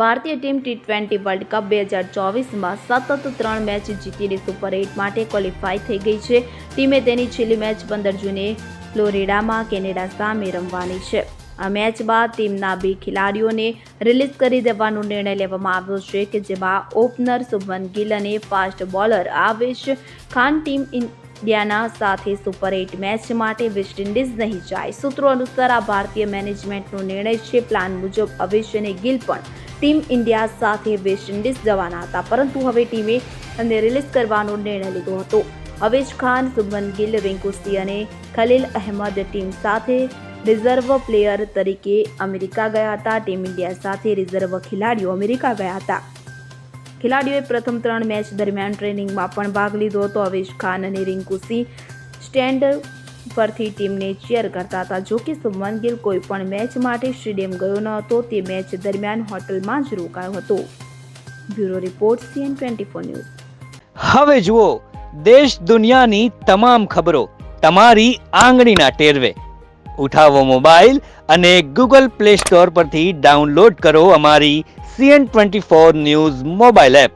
ભારતીય team T twenty world cup બે હજાર ચોવીસમાં સતત ત્રણ મેચ જીતીને સુપર એઇટ માટે ક્વોલિફાય થઈ ગઈ છે. ટીમે તેની છેલ્લી મેચ પંદર જૂને ફ્લોરિડામાં કેનેડા સામે રમવાની છે. આ મેચ બાદ ટીમના બે ખેલાડીઓને રિલીઝ કરી દેવાનો નિર્ણય લેવામાં આવ્યો છે કે જેમાં ઓપનર શુભમન ગિલ અને fast bowler Avesh Khan team ઇન્ડિયાના સાથે સુપર એઇટ મેચ માટે વેસ્ટ ઇન્ડિઝ નહીં જાય. સૂત્રો અનુસાર આ ભારતીય મેનેજમેન્ટનો નિર્ણય છે. પ્લાન મુજબ અવેશ અને ગિલ પણ ટીમ ઇન્ડિયા સાથે વેસ્ટ ઇન્ડિઝ જવાના હતા. પરંતુ હવે ટીમે તેમને રિલીઝ કરવાનો નિર્ણય લીધો હતો. અવેશ ખાન સુભમન ગિલ, રિંકુ સિંહ અને ખલીલ અહેમદ ટીમ સાથે રિઝર્વ પ્લેયર તરીકે અમેરિકા ગયા હતા. ટીમ ઇન્ડિયા સાથે રિઝર્વ ખેલાડીઓ અમેરિકા ગયા હતા. ખેલાડીઓએ પ્રથમ ત્રણ મેચ દરમિયાન ટ્રેનિંગમાં પણ ભાગ લીધો હતો. અવેશ ખાન અને રિંકુ સિંહ સ્ટેન્ડ પરથી ટીમને ચેર કરતા હતા. જોકે સુમન ગિલ કોઈ પણ મેચ માટે સ્ટેડિયમ ગયો ન હતો. તે મેચ દરમિયાન હોટલમાં જ રોકાયો હતો. Bureau report CN twenty four news. હવે જુઓ, દેશ દુનિયાની તમામ ખબરો તમારી આંગળીના ટેરવે. ઉઠાવો મોબાઈલ અને ગૂગલ પ્લે સ્ટોર પરથી ડાઉનલોડ કરો અમારી CN twenty four news mobile app.